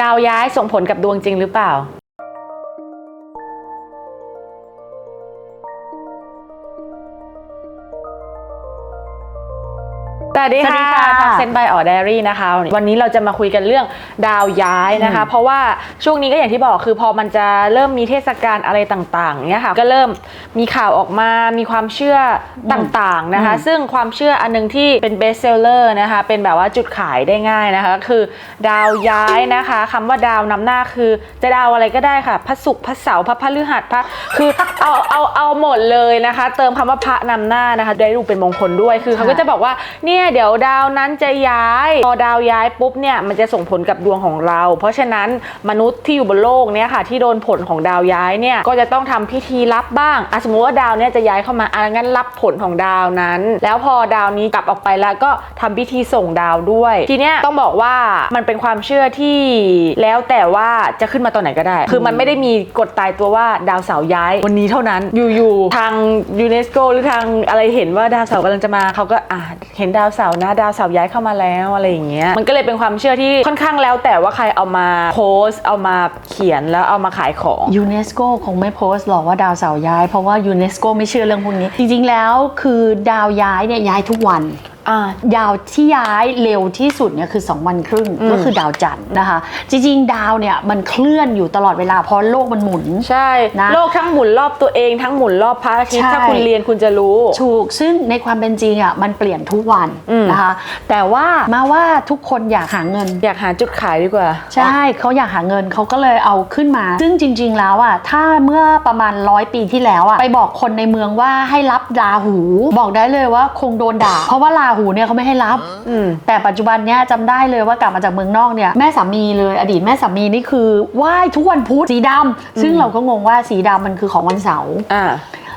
ดาวย้ายส่งผลกับดวงจริงหรือเปล่า วัสดีสวัสดีค่ะค่ะทางเซนบายออเดรี่นะคะ วันนี้เราจะมาคุยกันเรื่องดาวย้ายนะคะ เพราะว่าช่วงนี้ก็อย่างที่บอกคือพอมันจะเริ่มมีเทศกาลอะไรต่างๆเนี่ยค่ะก็เริ่มมีข่าวออกมามีความเชื่อต่างๆนะคะ ซึ่งความเชื่ออันนึงที่เป็นเบสเซลเลอร์นะคะ เป็นแบบว่าจุดขายได้ง่ายนะคะ คือดาวย้ายนะคะคำว่าดาวนำหน้าคือจะดาวอะไรก็ได้ค่ะพระศุกร์พระเสาร์พระพฤหัสพระคือเอาเอาเอาหมดเลยนะคะ เติมคำว่าพระนำหน้านะคะ ได้ดูเป็นมงคลด้วยคือเขาก็จะบอกว่าเนี่ยเดี๋ยวดาวนั้นจะย้าย พอดาวย้ายปุ๊บเนี่ยมันจะส่งผลกับดวงของเรา เพราะฉะนั้นมนุษย์ที่อยู่บนโลกเนี่ยค่ะที่โดนผลของดาวย้ายเนี่ยก็จะต้องทำพิธีรับบ้างอสมมติว่าดาวเนี่ยจะย้ายเข้ามาอะงั้นรับผลของดาวนั้น แล้วพอดาวนี้กลับออกไปแล้วก็ทำพิธีส่งดาวด้วย ทีเนี้ยต้องบอกว่ามันเป็นความเชื่อที่แล้วแต่ว่าจะขึ้นมาตอนไหนก็ได้ คือมันไม่ได้มีกฎตายตัวว่าดาวเสาร์ย้ายวันนี้เท่านั้นอยู่ๆทางยูเนสโกหรือทางอะไรเห็นว่าดาวเสาร์กำลังจะมาเขาก็อะเห็นดาวเสาร์าวนะดาวเสาวย้ายเข้ามาแล้วอะไรอย่างเงี้ยมันก็เลยเป็นความเชื่อที่ค่อนข้างแล้วแต่ว่าใครเอามาโพสต์เอามาเขียนแล้วเอามาขายของยูเนสโกคงไม่โพสต์หรอกว่าดาวเสาร์ย้าย เพราะว่ายูเนสโกไม่เชื่อเรื่องพวกนี้ จริงๆแล้วคือดาวย้ายเนี่ยย้ายทุกวัน อ่าดาวที่ย้ายเร็วที่สุดเนี่ยคือ 2 วันครึ่งอืม ก็คือดาวจันทร์นะคะ จริงๆ ดาวเนี่ยมันเคลื่อนอยู่ตลอดเวลาเพราะโลกมันหมุน ใช่นะโลกทั้งหมุนรอบตัวเองทั้งหมุนรอบพระอาทิตย์ใช่ ถ้าคุณเรียนคุณจะรู้ ถูกซึ่งในความเป็นจริงอะมันเปลี่ยนทุกวันอืม นะคะ แต่ว่ามาว่าทุกคนอยากหาเงิน อยากหาจุดขายดีกว่า ใช่เขาอยากหาเงินเขาก็เลยเอาขึ้นมา ซึ่งจริง ๆ แล้วอะถ้าเมื่อประมาณร้อยปีที่แล้วอะไปบอกคนในเมืองว่าให้รับราหู บอกได้เลยว่าคงโดนด่า เพราะว่าราหูเนี่ยเขาไม่ให้รับอืมแต่ปัจจุบันเนี่ยจำได้เลยว่ากลับมาจากเมืองนอกเนี่ยแม่สามีเลยอดีตแม่สามีนี่คือไหว้ทุกวันพุธสีดำซึ่งเราก็งงว่าสีดำมันคือของวันเสาร์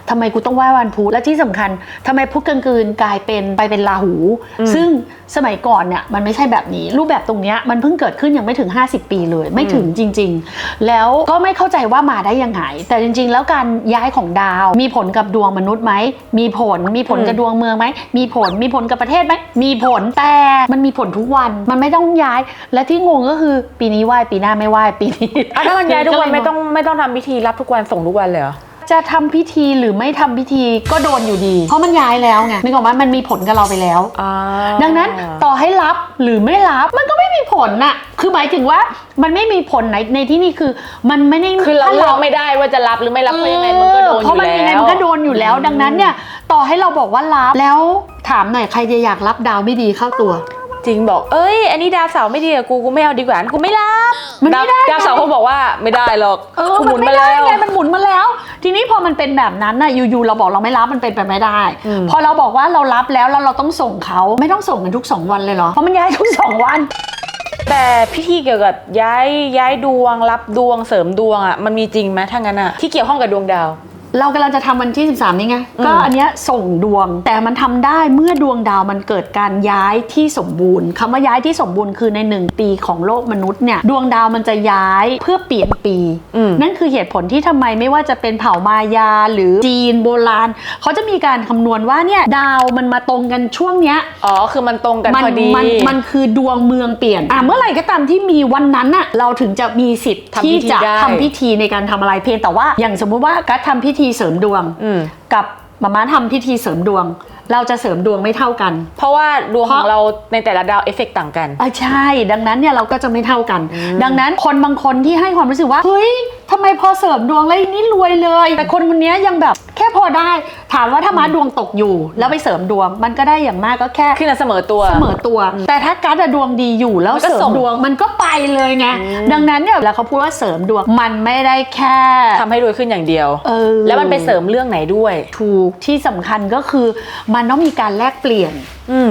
อ่าทำไมกูต้องไหว้วันพุธและที่สำคัญทำไมพุธกลางคืนกลายเป็นไปเป็นราหูอืมซึ่งสมัยก่อนเนี่ยมันไม่ใช่แบบนี้ รูปแบบตรงเนี้ยมันเพิ่งเกิดขึ้นยังไม่ถึง 50 ปีเลย ไม่ถึงจริง ๆ แล้วก็ไม่เข้าใจว่ามาได้ยังไงแต่จริง ๆ แล้วการย้ายของดาว มีผลกับดวงมนุษย์ไหมมีผลมีผลกับดวงเมืองไหมมีผลมีผลกับประเทศไหมมีผลแต่มันมีผลทุกวันมันไม่ต้องย้าย และที่งงก็คือปีนี้ไหว้ปีหน้าไม่ไหว้ปีนี้อะถ้ามันย้ายทุกวันเลยไม่ต้องไม่ต้องทำพิธีรับทุกวันส่งทุกวันเลยเหรอ จะทำพิธีหรือไม่ทำพิธีก็โดนอยู่ดีเพราะมันย้ายแล้วไงนึกออกไหมมันมีผลกับเราไปแล้ว อ่าดังนั้นต่อให้รับหรือไม่รับมันก็ไม่มีผลน่ะ คือหมายถึงว่ามันไม่มีผลในในที่นี่คือ มันไม่ได้คือเราถ้เลือกไม่ได้ว่าจะรับหรือไม่รับเพราะยังไงมันก็โดนอเพราะยู่มันแล้วยังไงมันก็โดนอยู่แล้ว ดังนั้นเนี่ย ต่อให้เราบอกว่ารับแล้วถามหน่อยใครจะอยากรับดาวไม่ดีเข้าตัว จริงบอก เอ้ย อันนี้ดาวเสาร์ไม่ดีกับกูกูไม่เอาดีกว่ากูไม่รับมันไม่ได้ดาวดาวเสาร์เขาบอกว่าไม่ได้หรอกเออกูหมัมุนนไม่มาได้แล้วไงมันหมุนมาแล้วทีนี้พ อมันเป็นแบบนั้นน่ะอยู่ๆเราบอกเราไม่รับมันเป็นไปไม่ได้อืมพอเราบอกว่าเรารับแล้วแล้วเราต้องส่งเขาไม่ต้องส่งกันทุกสองวันเลยเหรอเพราะมันย้ายทุกสองวัน แต่พิธีเกี่ยวกับย้ายย้ายดวงรับดวงเสริมดวงอะมันมีจริงไหมถ้างั้นอะที่เกี่ยวข้องกับดวงดาว เรากำลังจะทำวันที่ 13 นี่ไงอืมก็อันเนี้ยส่งดวง แต่มันทำได้เมื่อดวงดาวมันเกิดการย้ายที่สมบูรณ์คำว่าย้ายที่สมบูรณ์คือใน 1 ปีของโลกมนุษย์เนี่ย ดวงดาวมันจะย้ายเพื่อเปลี่ยนปีอืมนั่นคือเหตุผลที่ทำไมไม่ว่าจะเป็นเผ่ามายาหรือจีนโบราณ เขาจะมีการคำนวณว่าเนี่ยดาวมันมาตรงกันช่วงเนี้ย อ๋อ คือมันตรงกันมันพอดีมันมันคือดวงเมืองเปลี่ยน อะเมื่อไหร่ก็ตามที่มีวันนั้นน่ะเราถึงจะมีสิทธิ์ทำพิที่ธีจะได้ทำพิธีในการทำอะไรเพียงแต่ว่าอย่างสมมุติว่ากัดทำพิธีเสริมดวงอืมกับมาม่าทำพิธีเสริมดวง เราจะเสริมดวงไม่เท่ากัน เพราะว่าดวงเพขราะองเราในแต่ละดาวเอฟเฟกต์ต่างกันอะใช่ ดังนั้นเนี่ยเราก็จะไม่เท่ากัน ดังนั้นคนบางคนที่ให้ความรู้สึกว่า เฮ้ยทำไมพอเสริมดวงแล้วนี่รวยเลย แต่คนคนนี้ยังแบบแค่พอได้ ถามว่าถ้ามาดวงตกอยู่ แล้วไปเสริมดวง มันก็ได้อย่างมากก็แค่ขึ้นมาเสมอตัว เสมอตัว แต่ถ้าการ์ดอะดวงดีอยู่แล้วมันก็เสริส่มงดวงมันก็ไปเลยไง ดังนั้นเนี่ยแล้วเขาพูดว่าเสริมดวงมันไม่ได้แค่ทำให้รวยขึ้นอย่างเดียว เออ แล้วมันไปเสริมเรื่องไหนด้วย ถูกที่สำคัญก็คือมันต้องมีการแลกเปลี่ยนอืม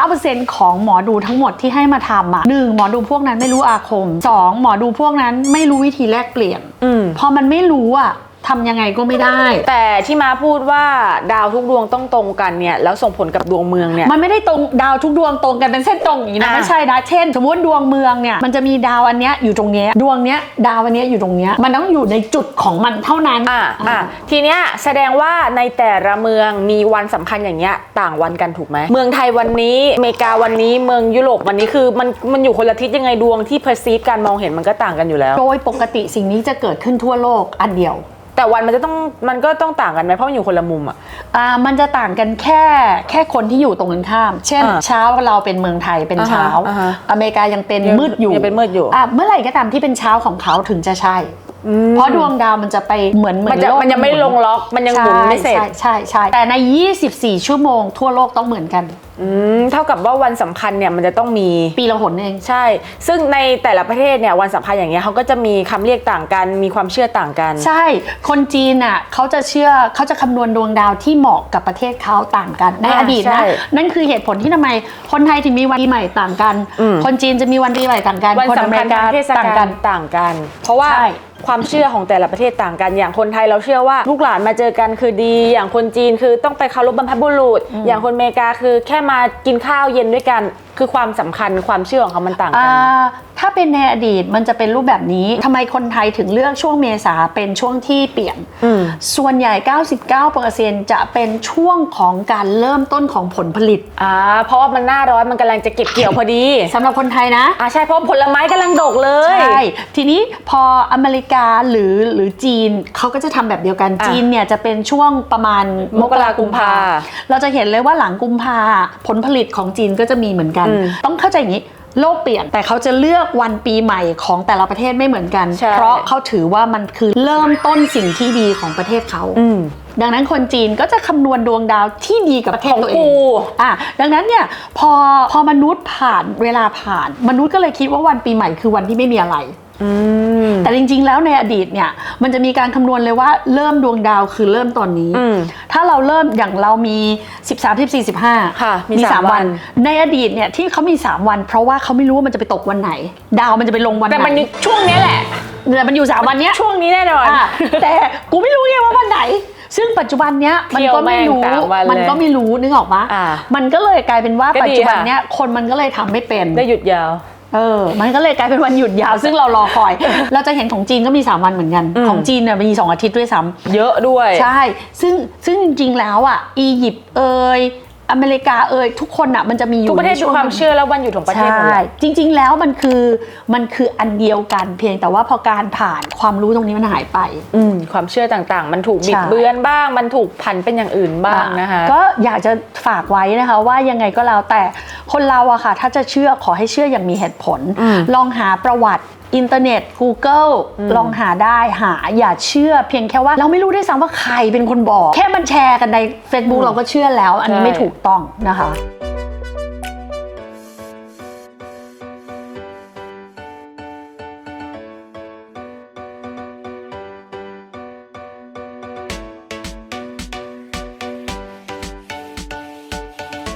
99%ของหมอดูทั้งหมดที่ให้มาทำอะหนึ่งหมอดูพวกนั้นไม่รู้อาคมสองหมอดูพวกนั้นไม่รู้วิธีแลกเปลี่ยนอืมพอมันไม่รู้อะ ททำยังไงก็ไม่ได้ แต่ที่มาพูดว่าดาวทุกดวงต้องตรงกันเนี่ยแล้วส่งผลกับดวงเมืองเนี่ยมันไม่ได้ตรงดาวทุกดวงตรงกันเป็นเส้นตรงอย่างนี้นะอะ ไม่ใช่นะเช่น สมมติดวงเมืองเนี่ยมันจะมีดาวอันเนี้ยอยู่ตรงเนี้ยดวงเนี้ยดาวอันเนี้ยอยู่ตรงเนี้ยมันต้องอยู่ในจุดของมันเท่านั้นอะอะทีเนี้ยแสดงว่าในแต่ละเมืองมีวันสำคัญอย่างเงี้ยต่างวันกันถูกไหมเมืองไทยวันนี้อเมริกาวันนี้เมืองยุโรปวันนี้คือมันมันอยู่คนละทิศยังไงดวงที่ perceive การมองเห็นมันก็ต่างกันอยู่แล้ว โดยปกติสิ่งนี้จะเกิดขึ้นทั่วโลกอันเดียว แต่วันมันจะต้องมันก็ต้องต่างกันไหมเพราะมันอยู่คนละมุมอะ อ่ามันจะต่างกันแค่แค่คนที่อยู่ตรงกันข้าม เช่น อ่าเช้าเราเป็นเมืองไทยเป็นอ่าฮะเช้าอ่าฮะอเมริกายังเป็นยังมืดอยู่ยังเป็นมืดอยู่ อะเมื่อไหร่ก็ตามที่เป็นเช้าของเขาถึงจะใช่ เพราะดวงดาวมันจะไปเหมือนเหมือมันนจะโลกมันยังไม่หลงล็อกมันยังหมุนไม่เสร็จใช่ใช่ใช่แต่ใน 24 ชั่วโมงทั่วโลกต้องเหมือนกันอืมเท่ากับว่าวันสำคัญเนี่ยมันจะต้องมีปีละหนเองใช่ ซึ่งในแต่ละประเทศเนี่ยวันสำคัญอย่างเงี้ยเขาก็จะมีคำเรียกต่างกัน มีความเชื่อต่างกัน ใช่ คนจีนอะเขาจะเชื่อเขาจะคำนวณดวงดาวที่เหมาะกับประเทศเขาต่างกัน ในอ่าอดีตใช่นะนั่นคือเหตุผลที่ทำไมคนไทยถึงมีวันปีใหม่ต่างกันอืมคนจีนจะมีวันปีใหม่ต่างกัน วันคนอสำเมคัญริกาทางเทศต่างกากัลนต่างกัน เพราะว่าใช่ ความเชื่อของแต่ละประเทศต่างกันอย่างคนไทยเราเชื่อว่าลูกหลานมาเจอกันคือดี อย่างคนจีนคือต้องไปเคารพบรรพบุรุษ อย่างคนอเมริกาคือแค่มากินข้าวเย็นด้วยกัน คือความสำคัญความเชื่อของเขามันต่างกัอ่าถ้าเป็นในอดีตมันจะเป็นรูปแบบนี้ทำไมคนไทยถึงเลือกช่วงเมษาเป็นช่วงที่เปลี่ยน อืม ส่วนใหญ่ 99%จะเป็นช่วงของการเริ่มต้นของผลผลิตอ่าเพราะว่ามันหน้าร้อนมันกำลังจะเก็บเกี่ยวพอดีสำหรับคนไทยนะ อ่าใช่เพราะผลไม้กำลังดกเลย ใช่ ทีนี้พออเมริกาหรือหรือจีนเขาก็จะทำแบบเดียวกันอะจีนเนี่ยจะเป็นช่วงประมาณมกรากุมภาเราจะเห็นเลยว่าหลังกุมภาผลผลิตของจีนก็จะมีเหมือนกันอืมต้องเข้าใจอย่างนี้โลกเปลี่ยนแต่เขาจะเลือกวันปีใหม่ของแต่ละประเทศไม่เหมือนกันใช่เพราะเขาถือว่ามันคือเริ่มต้นสิ่งที่ดีของประเทศเขาอืมดังนั้นคนจีนก็จะคำนวณดวงดาวที่ดีกับประเทศของตัวเอกูงอะดังนั้นเนี่ยพอพอมนุษย์ผ่านเวลาผ่าน มนุษย์ก็เลยคิดว่าวันปีใหม่คือวันที่ไม่มีอะไรอืม แต่จริงๆ แล้วในอดีตเนี่ย มันจะมีการคำนวณเลยว่าเริ่มดวงดาวคือเริ่มตอนนี้อืมถ้าเราเริ่มอย่างเรามี 13 14 15ค่ะมีมีสาม3วัวันนในอดีตเนี่ยที่เขามี 3 วัน เพราะว่าเขาไม่รู้ว่ามันจะไปตกวันไหน ดาวมันจะไปลงวันไหนแต่มันอยู่ช่วงเนี้ยแหละแต่มันอยู่ 3 วันเนี้ยช่วงนี้แน่นอนอะแต่กูไม่รู้ไงว่าวันไหนซึ่งปัจจุบันเนี้ยมันก็ไม่รู้เที่ยวแม่งสามวันเลยมันก็ไม่รู้นึกออกปะอ่ามันก็เลยกลายเป็นว่าก็ดีปัจจุบันค่ะเนี้ยคนมันก็เลยทำไม่เป็น ได้หยุดยาว เออ มันก็เลยกลายเป็นวันหยุดยาว ซึ่งเรารอคอย เราจะเห็นของจีนก็มี 3 วันเหมือนกัน อืม ของจีนเนี่ยมี 2 อาทิตย์ด้วยซ้ำ เยอะด้วย ใช่ ซึ่งซึ่งจริงๆ แล้วอะ อียิปต์เอยอเมริกาเอยทุกคนอะมันจะมีอยู่ทุกประเทศในมีช่วงความเชื่อแล้ววันหยุดของประเทศหมดใช่ เลยจริง ๆ แล้วมันคือมันคืออันเดียวกันเพียงแต่ว่าพอการผ่านความรู้ตรงนี้มันหายไป อืมความเชื่อต่างๆ มันถูกบิดใช่ เบือนบ้าง มันถูกผันเป็นอย่างอื่นบ้างนะคะ ก็อยากจะฝากไว้นะคะว่ายังไงก็แล้วแต่ คนเราอะค่ะ ถ้าจะเชื่อขอให้เชื่ออย่างมีเหตุผลอืมลองหาประวัติอินเทอร์เน็ต Google ลองหาได้หาอย่าเชื่อเพียงแค่ว่า เราไม่รู้ด้วยซ้ำว่าใครเป็นคนบอก แค่มันแชร์กันใน Facebook เราก็เชื่อแล้ว อันนี้ใช่ไม่ถูกต้องนะคะค